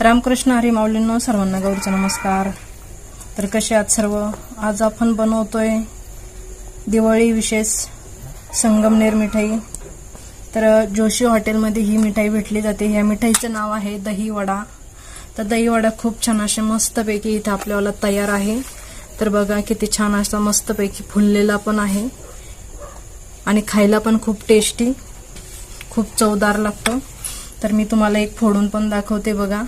रामकृष्ण हरी माऊलींनो सर्वांना गौरीचा नमस्कार. तर कसे आहात सर्व? आज आपण बनवतोय दिवाळी विशेष संगमनेर मिठाई. तर जोशी हॉटेलमध्ये ही मिठाई भेटली जाते. ह्या मिठाईचं नाव आहे दही वडा तर दही वडा खूप छान असे मस्तपैकी इथे आपल्याला तयार आहे. तर बघा किती छान असा मस्तपैकी फुललेला पण आहे. आणि खायला पण खूप टेस्टी खूप चवदार लागतो. तर मी तुम्हाला एक फोडून पण दाखवते बघा.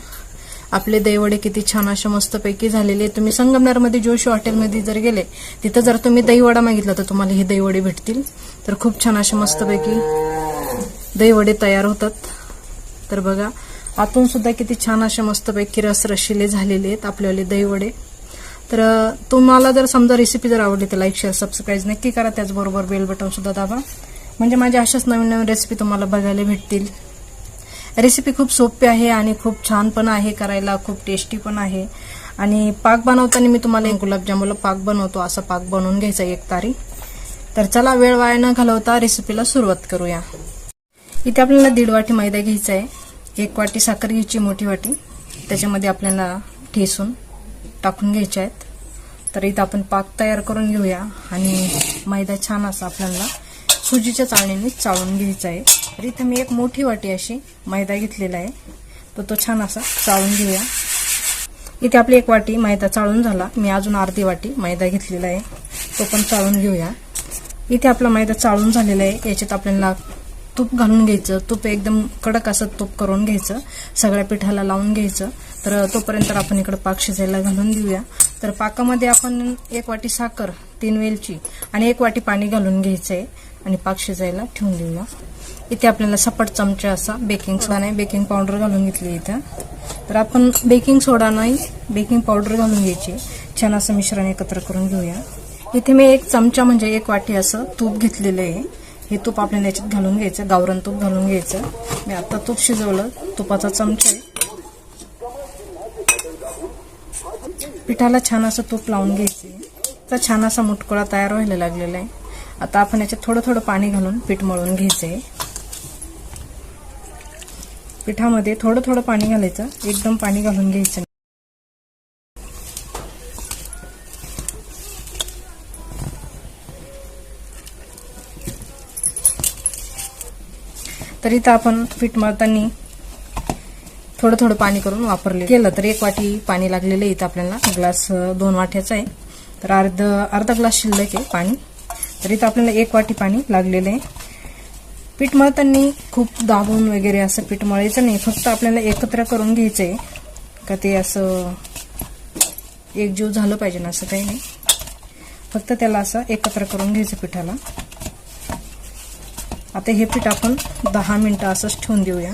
आपले दहीवडे किती छान असे मस्तपैकी झालेले आहेत. तुम्ही संगमनेरमध्ये जोशी हॉटेलमध्ये जर गेले तिथं जर तुम्ही दहीवडा मागितला तर तुम्हाला हे दहीवडे भेटतील. तर खूप छान असे मस्तपैकी दहीवडे तयार होतात. तर बघा आतून सुद्धा किती छान असे मस्तपैकी रस रशिले झालेले आहेत आपल्यावाले दहीवडे. तर तुम्हाला जर समजा रेसिपी जर आवडली तर लाईक शेअर सबस्क्राईब नक्की करा. त्याचबरोबर बेल बटन सुद्धा दाबा. म्हणजे माझ्या अशाच नवीन नवीन रेसिपी तुम्हाला बघायला भेटतील. रेसिपी खूप सोपी आहे आणि खूप छान पण आहे करायला खूप टेस्टी पण आहे. आणि पाक बनवताना मी तुम्हाला एक गुलाबजामुनला पाक बनवतो असा पाक बनवून घ्यायचा एक तारी. तर चला वेळ वाया न घालवता रेसिपीला सुरुवात करूया. इथे आपल्याला दीड वाटी मैदा घ्यायचा आहे. एक वाटी साखर घ्यायची मोठी वाटी. त्याच्यामध्ये आपल्याला ठेसून टाकून घ्यायचे आहेत. तर इथं आपण पाक तयार करून घेऊया. आणि मैदा छान असा आपल्याला सुजीच्या चाळणीने चाळून घ्यायचा आहे. तर इथं मी एक मोठी वाटी अशी मैदा घेतलेला आहे. तर तो छान असा चाळून घेऊया. इथे आपली एक वाटी मैदा चाळून झाला. मी अजून अर्धी वाटी मैदा घेतलेला आहे. तो पण चाळून घेऊया. इथे आपला मैदा चाळून झालेला आहे. याच्यात आपल्याला तूप घालून घ्यायचं. तूप एकदम कडक असं तूप करून घ्यायचं. सगळ्या पिठाला लावून घ्यायचं. तर तोपर्यंत आपण इकडं पाक शिजायला घालून देऊया. तर पाकामध्ये आपण एक वाटी साखर तीन वेलची आणि एक वाटी पाणी घालून घ्यायचं आहे आणि पाक शिजायला ठेवून देऊया. इथे आपल्याला सपाट चमचा असा बेकिंग सोडा नाही बेकिंग पावडर घालून घेतली इथं. तर आपण बेकिंग सोडा नाही बेकिंग पावडर घालून घ्यायची. छान असं मिश्रण एकत्र करून घेऊया. इथे मी एक चमचा म्हणजे एक वाटी असं तूप घेतलेलं आहे. हे तूप आपल्याला याच्यात घालून घ्यायचं गावरण तूप घालून घ्यायचं. मी आता तूप शिजवलं तुपाचा चमचा आहे. पिठाला छान असं तूप लावून घ्यायचे. तर छान असा मुटकुळा तयार व्हायला लागलेला आहे. आता आपण याच्यात थोडं थोडं पाणी घालून पीठ मळून घ्यायचंय. पिठामध्ये थोडं थोडं पाणी घालायचं. एकदम पाणी घालून घ्यायचं तर इथं आपण पीठ मळताना थोडं थोडं पाणी करून वापरले. केलं तर एक वाटी पाणी लागलेलं आहे इथं आपल्याला. ग्लास दोन वाट्याचा आहे. तर अर्ध अर्धा ग्लास शिल्लक आहे पाणी. तर इथं आपल्याला एक वाटी पाणी लागलेलं आहे. पीठ मळताना खूप दाबून वगैरे असं पीठ मळायचं नाही फक्त आपल्याला एकत्र करून घ्यायचं आहे का ते असं एकजीव झालं पाहिजे ना असं काही नाही. फक्त त्याला असं एकत्र करून घ्यायचं पिठाला. आता हे पीठ आपण दहा मिनटं असंच ठेवून देऊया.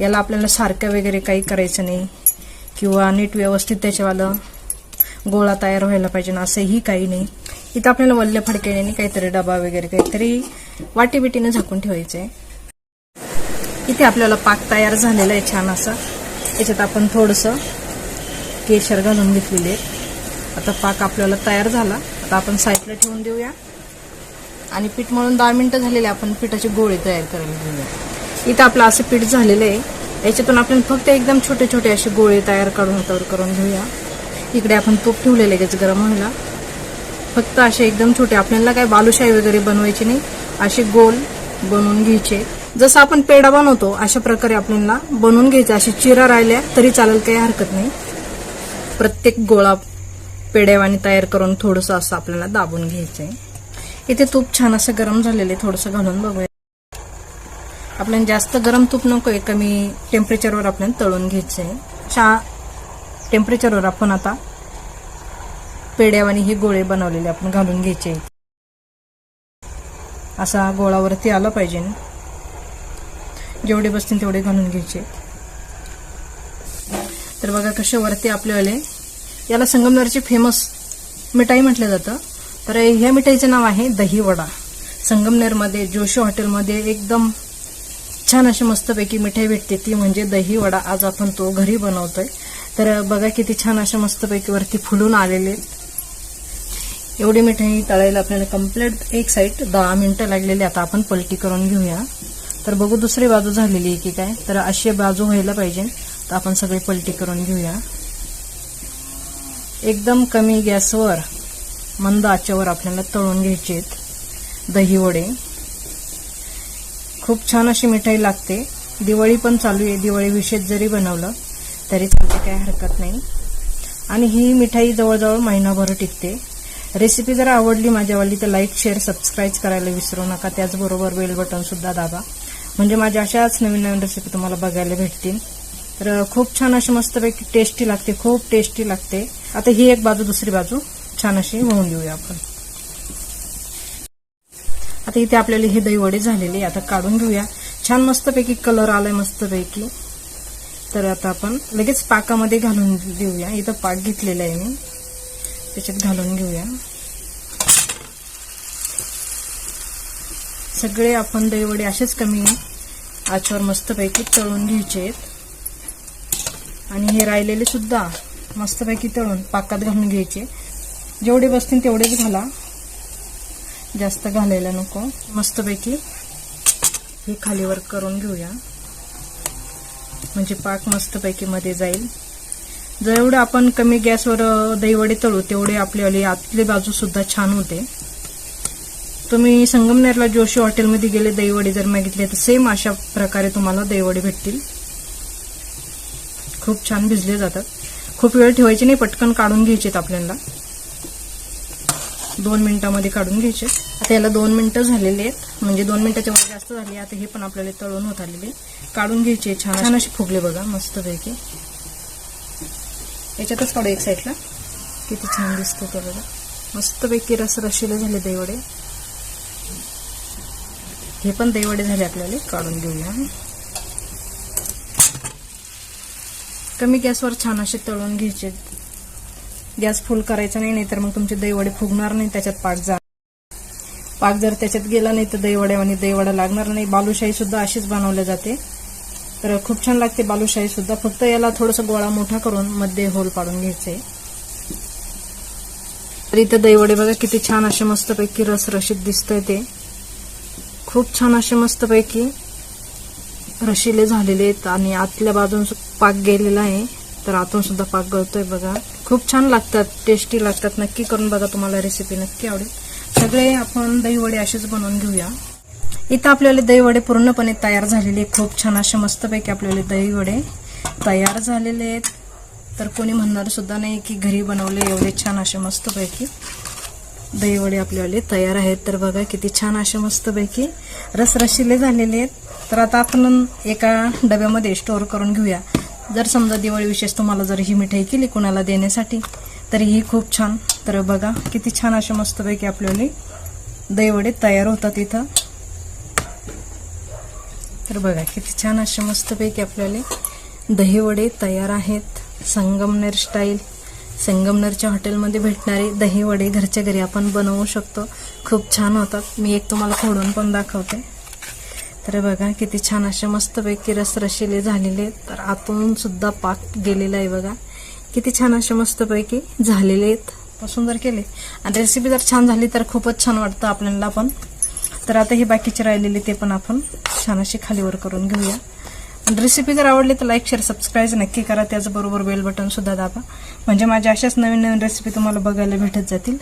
याला आपल्याला सारखं वगैरे काही करायचं नाही. किंवा नीट व्यवस्थित त्याच्यावालं गोळा तयार व्हायला पाहिजे ना असंही काही नाही. इथं आपल्याला वल्ल्या फडक्याने काहीतरी डबा वगैरे काहीतरी वाटीबिटीनं झाकून ठेवायचं. आहे इथे आपल्याला पाक तयार झालेला आहे छान असा. याच्यात आपण थोडंसं केशर घालून घेतलेले आहे आता पाक आपल्याला तयार झाला. आता आपण साईडला ठेवून देऊया. आणि पीठ म्हणून दहा मिनिटं झालेले आपण पिठाची गोळे तयार करायला घेऊया. इथं आपलं असं पीठ झालेलं आहे. याच्यातून आपण फक्त एकदम छोटे छोटे असे गोळे तयार काढून हातावर करून घेऊया. इकडे आपण तूप ठेवलेलं आहे गरम व्हायला. फक्त असे एकदम छोटे आपल्याला काय बालुशाही वगैरे बनवायची नाही. असे गोल बनवून घ्यायचे. जसं आपण पेढा बनवतो अशा प्रकारे आपल्याला बनवून घ्यायचे. असे चिरा राहिल्या तरी चालेल काही हरकत नाही. प्रत्येक गोळा पेड्यावानी तयार करून थोडंसं असं आपल्याला दाबून घ्यायचंय. इथे तूप छान असं गरम झालेलं आहे थोडंसं घालून बघूया. आपल्याला जास्त गरम तूप नकोय कमी टेम्परेचरवर आपल्याला तळून घ्यायचंय. चा टेम्परेचरवर आपण आता पेड्यावानी हे गोळे बनवलेले आपण घालून घ्यायचे. असा गोळावरती आला पाहिजे. जेवढे बसतील तेवढे घालून घ्यायचे. तर बघा कसे वरती आपल्यावाले याला संगमनेरची फेमस मिठाई म्हटलं जातं. तर ह्या मिठाईचं नाव आहे दही वडा. संगमनेरमध्ये जोशी हॉटेलमध्ये एकदम छान अशी मस्तपैकी मिठाई भेटते. ती म्हणजे दही वडा. आज आपण तो घरी बनवतोय. तर बघा किती छान अशा मस्तपैकी वरती फुलून आलेले. आहेत. एवढी मिठाई तळायला आपल्याला कंप्लीट एक साईड दहा मिनटं लागलेली आता आपण पलटी करून घेऊया. तर बघू दुसरी बाजू झालेली आहे की काय? तर अशी बाजू व्हायला पाहिजे. तर आपण सगळी पलटी करून घेऊया. एकदम कमी गॅसवर मंद आचेवर आपल्याला तळून घ्यायचे आहेत दही वडे. खूप छान अशी मिठाई लागते. दिवाळी पण चालू आहे. दिवाळी विशेष जरी बनवलं तरी चालते काही हरकत नाही. आणि ही मिठाई जवळजवळ महिनाभर टिकते. रेसिपी जर आवडली माझ्यावाली तर लाईक शेअर सबस्क्राईब करायला विसरू नका. त्याचबरोबर बेल बटन सुद्धा दाबा. म्हणजे माझ्या अशाच नवीन नवीन रेसिपी तुम्हाला बघायला भेटतील. तर खूप छान अशी मस्तपैकी टेस्टी लागते खूप टेस्टी लागते. आता ही एक बाजू दुसरी बाजू छान अशी होऊन देऊया आपण. आता इथे आपल्याला हे दहीवडे झालेले आता काढून घेऊया. छान मस्तपैकी कलर आलाय मस्तपैकी. तर आता आपण लगेच पाकामध्ये घालून देऊया. इथं पाक घेतलेला आहे मी. त्याच्यात घालून घेऊया. सगळे आपण दहीवडे असेच कमी आचवर मस्तपैकी तळून घ्यायचे आहेत आणि हे राहिलेले सुद्धा मस्तपैकी तळून पाकात घालून घ्यायचे. जेवढे बसतील तेवढेच घाला. जास्त घालायला नको. मस्तपैकी हे खालीवर करून घेऊया. म्हणजे पाक मस्तपैकी मध्ये जाईल. जेवढं आपण कमी गॅसवर दहीवडे तळू तेवढे आपली आतली बाजू सुद्धा छान होते. तुम्ही संगमनेरला जोशी हॉटेलमध्ये गेले दहीवडे जर मागितले तर सेम अशा प्रकारे तुम्हाला दहीवडे भेटतील. खूप छान भिजले जातात. खूप वेळ ठेवायचे नाही पटकन काढून घ्यायचेत आपल्याला. दोन मिनिटामध्ये काढून घ्यायचे. आता याला दोन मिनिटं झालेले आहेत. म्हणजे दोन मिनिटाच्या वर जास्त झाली आता हे पण आपल्याला तळून होत आलेले. काढून घ्यायचे छान छान असे फुगले बघा मस्तपैकी. याच्यातच काढू एक साईडला किती छान दिसतो तो बघा. मस्तपैकी रस रशीला झाले दहीवडे हे पण दहीवडे झाले आपल्याला. काढून घेऊया. कमी गॅसवर छान असे तळून घ्यायचे. गॅस फुल करायचा नाही नाहीतर मग तुमचे दहीवडे फुगणार नाही त्याच्यात पाक जा. पाक जर त्याच्यात गेला नाही तर दहीवड्या आणि दहीवडा लागणार नाही. बालुशाही सुद्धा अशीच बनवल्या जाते. तर खूप छान लागते बालुशाही सुद्धा. फक्त याला थोडासा गोळा मोठा करून मध्ये होल पाडून घ्यायचे. तर इथे दहीवडे बघा किती छान असे मस्तपैकी रसरशीत दिसतंय ते. खूप छान असे मस्तपैकी रशिले झालेले आहेत आणि आतल्या बाजून पाक गेलेला आहे. तर आतून सुद्धा पाक गळतोय बघा. खूप छान लागतात टेस्टी लागतात. नक्की करून बघा तुम्हाला रेसिपी नक्की आवडेल. सगळे आपण दहीवडे असेच बनवून घेऊया. इथं आपल्याला दहीवडे पूर्णपणे तयार झालेले खूप छान असे मस्तपैकी आपल्याला दहीवडे तयार झालेले आहेत. तर कोणी म्हणणार सुद्धा नाही की घरी बनवले एवढे छान असे मस्तपैकी दहीवडे आपल्यावाले तयार आहेत. तर बघा किती छान असे मस्तपैकी रसरशिले झालेले आहेत. तर आता आपण एका डब्यामध्ये स्टोअर करून घेऊया. जर समजा दिवाळी विशेष तुम्हाला जर ही मिठाई केली कुणाला देण्यासाठी तर ही खूप छान. तर बघा किती छान असे मस्तपैकी आपल्याला दहीवडे तयार होतात इथं. तर बघा किती छान असे मस्तपैकी आपल्याला दहीवडे तयार आहेत. संगमनेर स्टाईल संगमनेरच्या हॉटेलमध्ये भेटणारे दहीवडे घरच्या घरी आपण बनवू शकतो. खूप छान होतात. मी एक तुम्हाला फोडून पण दाखवते. तर बघा किती छान असे मस्तपैकी रसरशिले झालेले तर आतून सुद्धा पाक गेलेला आहे बघा. किती छान असे मस्तपैकी झालेले आहेत. सुंदर केले आणि रेसिपी जर छान झाली तर खूपच छान वाटतं आपल्याला पण. तर आता हे बाकीचे राहिलेले ते पण आपण छान असे खालीवर करून घेऊया. आणि रेसिपी जर आवडली तर लाईक शेअर सबस्क्राईब नक्की करा. त्याचबरोबर बेल बटन सुद्धा दाबा. म्हणजे माझ्या अशाच नवीन नवीन रेसिपी तुम्हाला बघायला भेटत जातील.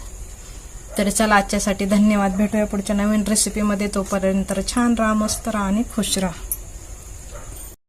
तर चला आजच्यासाठी धन्यवाद. भेटूया पुढच्या नवीन रेसिपीमध्ये तोपर्यंत छान राहा मस्त राहा आणि खुश राहा.